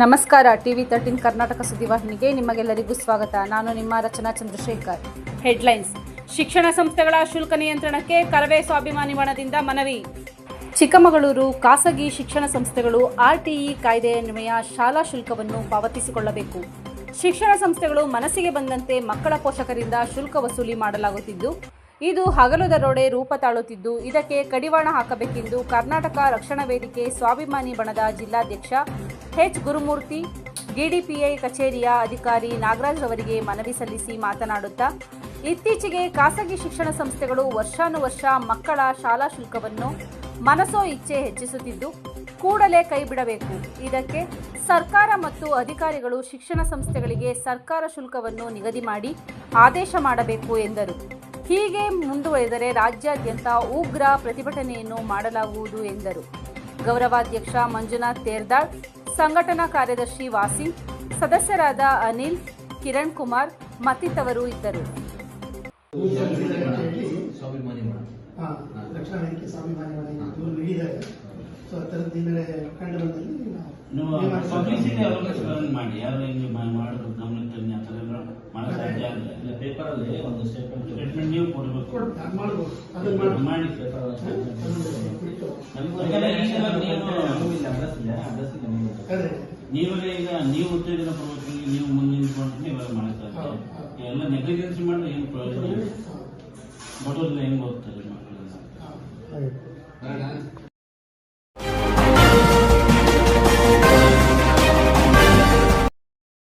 ನಮಸ್ಕಾರ, TV thirteen Karnataka ಸುದ್ದಿವಾಹಿನಿಗೆ ನಿಮಗೆಲ್ಲರಿಗೂ ಸ್ವಾಗತ. ನಾನು ನಿಮ್ಮ ರಚನಾ ಚಂದ್ರಶೇಖರ್. ಹೆಡ್ಲೈನ್ಸ್. ಶಿಕ್ಷಣ ಸಂಸ್ಥೆಗಳ ಶುಲ್ಕ ನಿಯಂತ್ರಣಕ್ಕೆ ಕರವೇ ಸ್ವಾಭಿಮಾನಿ ಬಣದಿಂದ ಮನವಿ. ಚಿಕ್ಕಮಗಳೂರು ಖಾಸಗಿ ಶಿಕ್ಷಣ ಸಂಸ್ಥೆಗಳು ಆರ್ಟಿಇ ಕಾಯ್ದೆಯ ಅನ್ವಯ ಶಾಲಾ ಶುಲ್ಕವನ್ನು ಪಾವತಿಸಿಕೊಳ್ಳಬೇಕು. ಶಿಕ್ಷಣ ಸಂಸ್ಥೆಗಳು ಮನಸ್ಸಿಗೆ ಬಂದಂತೆ ಮಕ್ಕಳ ಪೋಷಕರಿಂದ ಶುಲ್ಕ ವಸೂಲಿ ಮಾಡಲಾಗುತ್ತಿದ್ದು ಇದು ಹಗಲು ದರೋಡೆ ರೂಪ ತಾಳುತ್ತಿದ್ದು, ಇದಕ್ಕೆ ಕಡಿವಾಣ ಹಾಕಬೇಕೆಂದು ಕರ್ನಾಟಕ ರಕ್ಷಣಾ ವೇದಿಕೆ ಸ್ವಾಭಿಮಾನಿ ಬಣದ ಜಿಲ್ಲಾಧ್ಯಕ್ಷ ಎಚ್. ಗುರುಮೂರ್ತಿ, ಡಿಡಿಪಿಐ ಕಚೇರಿಯ ಅಧಿಕಾರಿ ನಾಗರಾಜ್ ಅವರಿಗೆ ಮನವಿ ಸಲ್ಲಿಸಿ ಮಾತನಾಡುತ್ತಾ, ಇತ್ತೀಚೆಗೆ ಖಾಸಗಿ ಶಿಕ್ಷಣ ಸಂಸ್ಥೆಗಳು ವರ್ಷಾನುವರ್ಷ ಮಕ್ಕಳ ಶಾಲಾ ಶುಲ್ಕವನ್ನು ಮನಸೋ ಇಚ್ಛೆ ಹೆಚ್ಚಿಸುತ್ತಿದ್ದು, ಕೂಡಲೇ ಕೈಬಿಡಬೇಕು. ಇದಕ್ಕೆ ಸರ್ಕಾರ ಮತ್ತು ಅಧಿಕಾರಿಗಳು ಶಿಕ್ಷಣ ಸಂಸ್ಥೆಗಳಿಗೆ ಸರ್ಕಾರ ಶುಲ್ಕವನ್ನು ನಿಗದಿ ಮಾಡಿ ಆದೇಶ ಮಾಡಬೇಕು ಎಂದರು. ಹೀಗೆ ಮುಂದುವರೆದರೆ ರಾಜ್ಯಾದ್ಯಂತ ಉಗ್ರ ಪ್ರತಿಭಟನೆಯನ್ನು ಮಾಡಲಾಗುವುದು ಎಂದರು. ಗೌರವಾಧ್ಯಕ್ಷ ಮಂಜುನಾಥ್ ತೇರ್ದಾಳ್ ಸಂಘಟನಾ ಕಾರ್ಯದರ್ಶಿ ವಾಸಿ ಸದಸ್ಯರಾದ ಅನಿಲ್ ಕಿರಣ್ ಕುಮಾರ್ ಮತ್ತಿತರರು ಇದ್ದರು. ಸ್ವಾಭಿಮಾನಿ ಮಾಡ. ಸಾಧ್ಯ ಆಗಲ್ಲ. ಪೇಪರ್ ಅಲ್ಲಿ ಒಂದು ಸ್ಟೇಟ್ಮೆಂಟ್ ಸ್ಟೇಟ್ಮೆಂಟ್ ನೀವು ಕೊಡಬೇಕು. ಮಾಡ್ಬೋದು. ಅದನ್ನ ಮಾಡಿ. ಪೇಪರ್ ನೀವು ಈಗ ನೀವು ಉತ್ತೇಜನ ಕೊಡ್ಬೇಕು ನೀವು ಮುಂದೆ ನಿಂತ್ಕೊಂಡು ನೀವೆಲ್ಲ ಮಾಡ್ತಾ ಹೌದು. ಎಲ್ಲ ನೆಗ್ಲಿಜೆನ್ಸಿ ಮಾಡಿದ್ರೆ ಏನು ಪ್ರಯೋಜನ ಹಾ, ಹೆಂಗ್ ಓದ್ತಾರೆ ಮಕ್ಕಳೆಲ್ಲ?